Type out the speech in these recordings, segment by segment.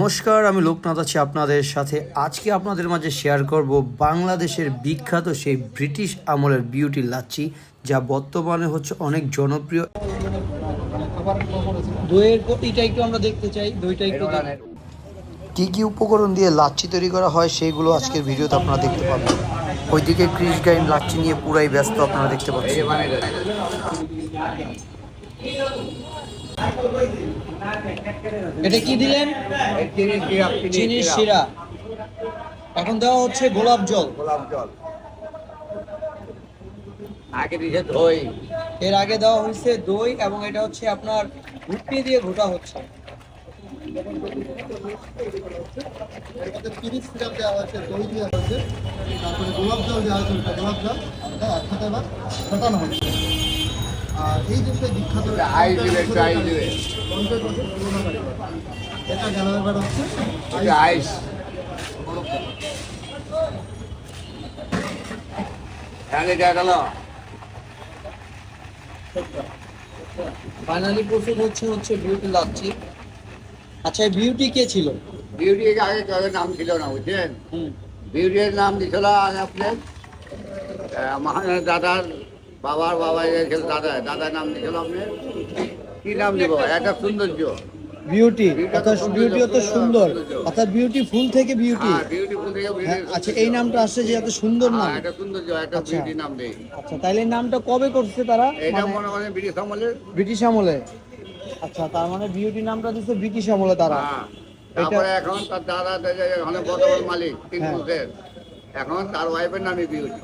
নমস্কার আমি লোকনাথ আছি আপনাদের সাথে। আজকে আপনাদের মাঝে শেয়ার করব বাংলাদেশের বিখ্যাত সেই ব্রিটিশ আমলের বিউটি লাচ্ছি যা বর্তমানে হচ্ছে অনেক জনপ্রিয়। দইয়ের এটা একটু আমরা দেখতে চাই দইটা একটু কী কী উপকরণ দিয়ে লাচ্ছি তৈরি করা হয় সেইগুলো আজকের ভিডিওতে আপনারা দেখতে পাবেন। ওইদিকে ক্রিস গাইন লাচ্ছি নিয়ে পুরাই ব্যস্ত আপনারা দেখতে পাচ্ছেন। এটা কি দিলেন? চিনির শিরা। এখন দেওয়া হচ্ছে গোলাপ জল। গোলাপ জল। আগে দিছে দই। এর আগে দেওয়া হয়েছে দই এবং এটা হচ্ছে আপনার ঘুটনি দিয়ে ঘোটা হচ্ছে। তিরিশ সিরাপ দেওয়া হয়েছে দই দেওয়া হয়েছে তারপরে গোলাপ জল দেওয়া হয়েছে গোলাপ জল। ওটা একসাথে এবার ফোটানো হচ্ছে এই বিখ্যাত এটা হচ্ছে? আইস। ফাইনালি প্রস্তুত হচ্ছে হচ্ছে বিউটি লাচ্ছি আচ্ছা এই বিউটি কে ছিল? বিউটি আগে কারোর নাম ছিল না বুঝছেন হুম। বিউটির নাম দিছিল আপনার আহ, দাদার বাবার বাবা যে ছিল দাদা দাদার নাম দিছিল আপনার কি নাম দিব একটা সৌন্দর্য। বিউটি বিউটি অর্থাৎ বিউটি অত সুন্দর। অর্থাৎ বিউটি ফুল থেকে বিউটি হ্যাঁ থেকে হ্যাঁ, আচ্ছা এই নামটা আসছে যে এত সুন্দর নাম। হ্যাঁ, একটা সৌন্দর্য একটা আচ্ছা। বিউটি নাম দেই। আচ্ছা তাইলে নামটা কবে করছে তারা? এটা মানে মনে করেন ব্রিটিশ আমলের ব্রিটিশ আমলে। আচ্ছা তার মানে বিউটি নামটা দিচ্ছে ব্রিটিশ আমলে তারা। তারপরে এখন তার দাদা এখন বর্তমান মালিক তিন। এখন তার ওয়াইফের নামই বিউটি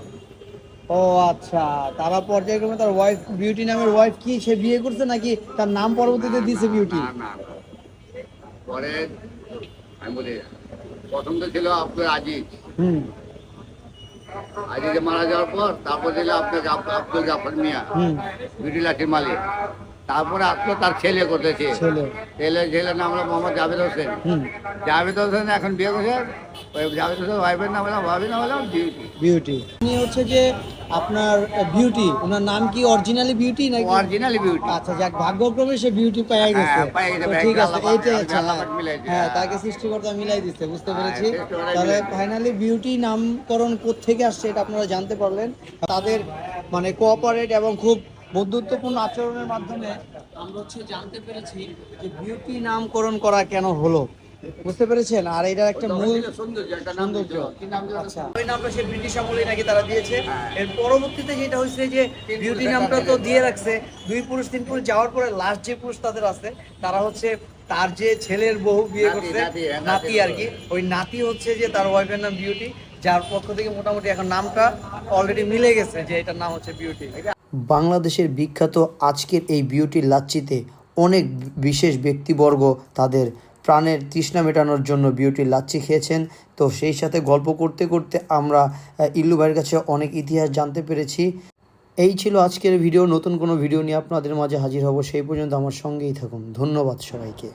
ও আচ্ছা তারা পর্যায়ক্রমে তার ওয়াইফ বিউটি নামের ওয়াইফ কি সে বিয়ে করছে নাকি তার নাম পরবর্তীতে দিছে বিউটি। পরে আমি বলি প্রথম তো ছিল আপনার আজিজ। হুম। আজিজে মারা যাওয়ার পর তারপর ছিল আপনার আব্দুল জাফর মিয়া বিউটি লাঠির মালিক। তারপরে আসলো তার ছেলে করতেছে। ছেলে। ছেলে ছেলের নাম হলো মোহাম্মদ জাভেদ হোসেন। জাভেদ হোসেন এখন বিয়ে করছে নাম নাম বিউটি বিউটি উনি হচ্ছে যে আপনার বিউটি ওনার নাম কি অরিজিনালি বিউটি নাকি? অরিজিনালি বিউটি আচ্ছা যাক ভাগ্যক্রমে সে বিউটি পেয়ে গেছে। হ্যাঁ, ঠিক আছে এইটাই আচ্ছা হ্যাঁ। তাকে সৃষ্টিকর্তা মিলাই দিচ্ছে বুঝতে হ্যাঁ, পেরেছি। তাহলে ফাইনালি বিউটি নামকরণ থেকে আসছে এটা আপনারা জানতে পারলেন। তাদের মানে কোঅপারেট এবং খুব বন্ধুত্বপূর্ণ আচরণের মাধ্যমে আমরা হচ্ছে জানতে পেরেছি যে বিউটি নামকরণ করা কেন হলো। বুঝতে পেরেছেন? আর এটা একটা মূল সৌন্দর্য একটা নাম সৌন্দর্য। কি নাম দিয়েছিল? আচ্ছা। ওই নামটা সে ব্রিটিশ আমলে নাকি তারা দিয়েছে। হ্যাঁ। এর পরবর্তীতে যেটা হয়েছে যে বিউটি নামটা তো দিয়ে রাখছে। দুই পুরুষ তিন পুরুষ যাওয়ার পরে লাস্ট যে পুরুষ তাদের আছে তারা হচ্ছে তার যে ছেলের বহু বিয়ে করছে নাতি, হ্যাঁ, নাতি আর কি। ওই নাতি হচ্ছে যে তার ওয়াইফের নাম বিউটি যার পক্ষ থেকে মোটামুটি এখন নামটা অলরেডি মিলে গেছে যে এটার নাম হচ্ছে বিউটি বাংলাদেশের বিখ্যাত আজকের এই বিউটি লাচ্ছিতে অনেক বিশেষ ব্যক্তিবর্গ তাদের প্রাণের তৃষ্ণা মেটানোর জন্য বিউটি লাচ্ছি খেয়েছেন। তো সেই সাথে গল্প করতে করতে আমরা ইল্লু ভাইয়ের কাছে অনেক ইতিহাস জানতে পেরেছি। এই ছিল আজকের ভিডিও। নতুন কোনো ভিডিও নিয়ে আপনাদের মাঝে হাজির হব সেই পর্যন্ত আমার সঙ্গেই থাকুন। ধন্যবাদ সবাইকে।